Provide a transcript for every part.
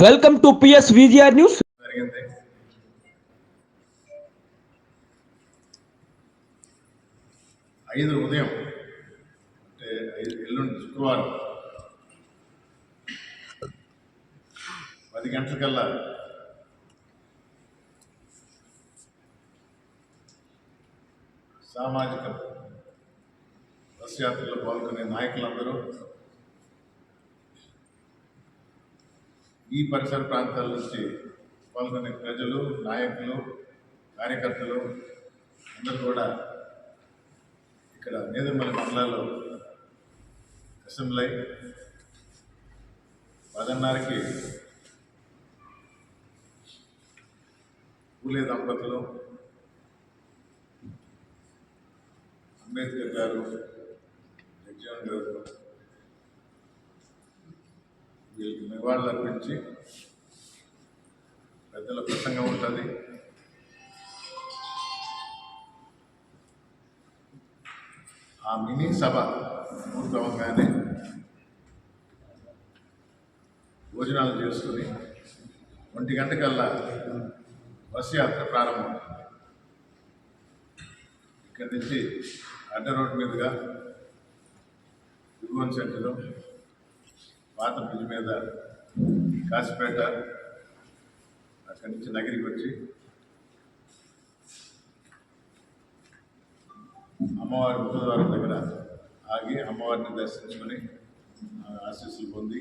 Welcome to PS VGR news. ఐదు ఉదయం అంటే ఐదు ఎల్లుండి శుక్రవారం పది గంటలకల్లా సామాజిక బస్ యాత్రలో పాల్గొనే నాయకులందరూ ఈ పరిసర ప్రాంతాల నుంచి పాల్గొనే ప్రజలు నాయకులు కార్యకర్తలు అందరూ కూడా ఇక్కడ నేదుమల మండలాల్లో అసెంబ్లీ పదన్నరకి పూలే దంపతులు అంబేద్కర్ గారు జగ్జీవన్ గారు వీళ్ళకి నివాళులు అర్పించి పెద్దల ప్రసంగం ఉంటుంది. ఆ మినీ సభ పూర్తవగానే భోజనాలు చేసుకుని ఒంటి గంటకల్లా బస్సు యాత్ర ప్రారంభం ఇక్కడి నుంచి అడ్డ రోడ్డు మీదుగా దిగువన్ సెంటర్లో పాత బ్రిడ్జ్ మీద కాసిపేట అక్కడి నుంచి నగరికి వచ్చి అమ్మవారి ముఖద్వారం దగ్గర ఆగి అమ్మవారిని దర్శించుకొని ఆశీస్సులు పొంది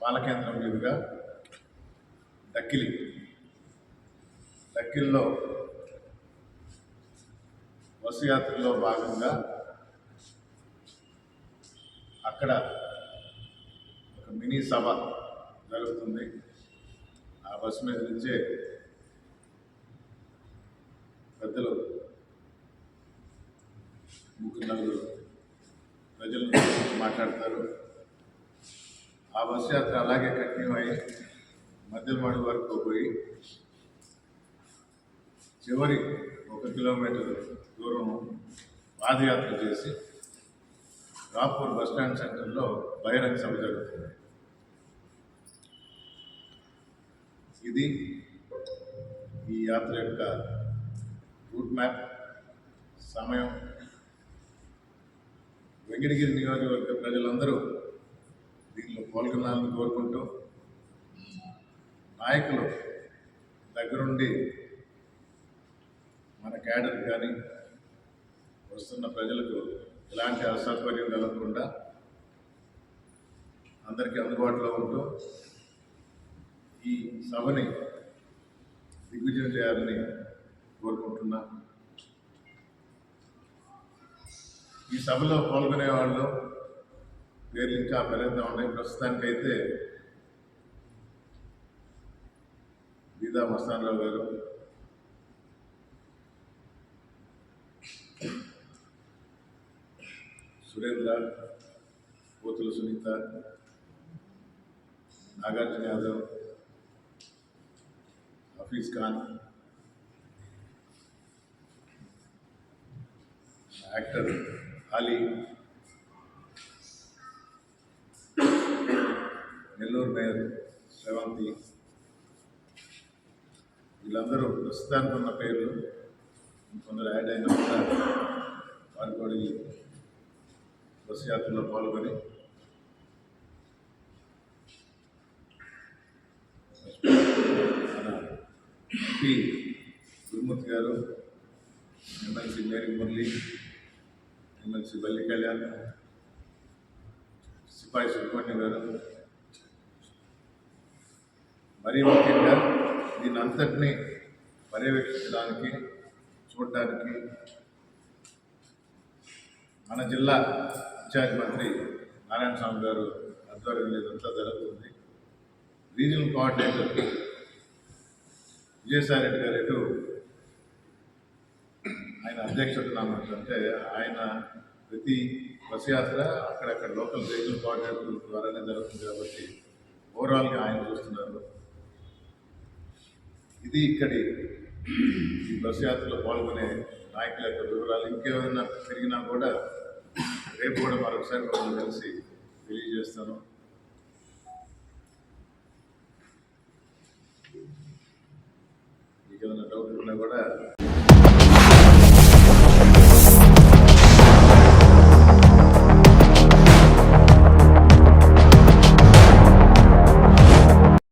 పాలకేంద్రం మీదుగా దక్కిలి. దక్కిల్లో బస్సు యాత్రలో భాగంగా అక్కడ ఒక మినీ సభ జరుగుతుంది. ఆ బస్సు మీద నుంచే పెద్దలు ముగ్గురు నలుగురు ప్రజల మాట్లాడతారు. ఆ బస్సు యాత్ర అలాగే కంటిన్యూ అయ్యి మధ్యమాడి వరకు పోయి చివరి ఒక కిలోమీటర్ దూరం పాదయాత్ర చేసి రాపూర్ బస్ స్టాండ్ సెంటర్లో బహిరంగ సభ జరుగుతుంది. ఇది ఈ యాత్ర యొక్క రూట్ మ్యాప్ సమయం వెంకటగిరి నియోజకవర్గ ప్రజలందరూ దీనిలో పాల్గొనాలని కోరుకుంటూ నాయకులు దగ్గరుండి మన క్యాడర్ కానీ వస్తున్న ప్రజలకు ఎలాంటి అసౌకర్యం కలగకుండా అందరికీ అందుబాటులో ఉంటూ ఈ సభని దిగ్విజయం చేయాలని కోరుకుంటున్నా. ఈ సభలో పాల్గొనే వాళ్ళు పేర్లు ఇంకా పెరుగుతూ ఉన్నాయి. ప్రస్తుతానికైతే బీదా మస్తానరావు గారు సురేంద్ర పోతుల సునీత నాగార్జున యాదవ్ హఫీజ్ ఖాన్ యాక్టర్ అలీ నెల్లూరు మేయర్ శ్రవంతి వీళ్ళందరూ ప్రస్తుతానికి ఉన్న పేర్లు కొందరు యాడ్ అయినా కూడా వారు కూడా ఈ యాత్రలో పాల్గొని మన పి. గురుమూర్తి గారు ఎమ్మెల్సీ మేరీ మురళి ఎమ్మెల్సీ బల్లి కళ్యాణ్ సిపాయి సుబ్రహ్మణ్యం గారు మరీ ముఖ్యంగా దీని అంతటినీ పర్యవేక్షించడానికి చూడటానికి మన జిల్లా ఇన్ఛార్జ్ మంత్రి నారాయణ స్వామి గారు ఆధ్వర్యంలో ఇదంతా జరుగుతుంది. రీజనల్ కోఆర్డినేటర్ విజయసాయి రెడ్డి గారు ఎటు ఆయన అధ్యక్షతన అన్నమాట అంటే ఆయన ప్రతి బస్ యాత్ర అక్కడక్కడ లోకల్ రీజనల్ కోఆర్డినేటర్ ద్వారానే జరుగుతుంది కాబట్టి ఓవరాల్గా ఆయన చూస్తున్నారు. ఇది ఇక్కడి ఈ బస్ యాత్రలో పాల్గొనే నాయకుల యొక్క వివరాలు. ఇంకేమైనా పెరిగినా కూడా రేపు కూడా మరొకసారి మనం కలిసి తెలియజేస్తాను. మీకు ఏమైనా డౌట్ ఉన్నా కూడా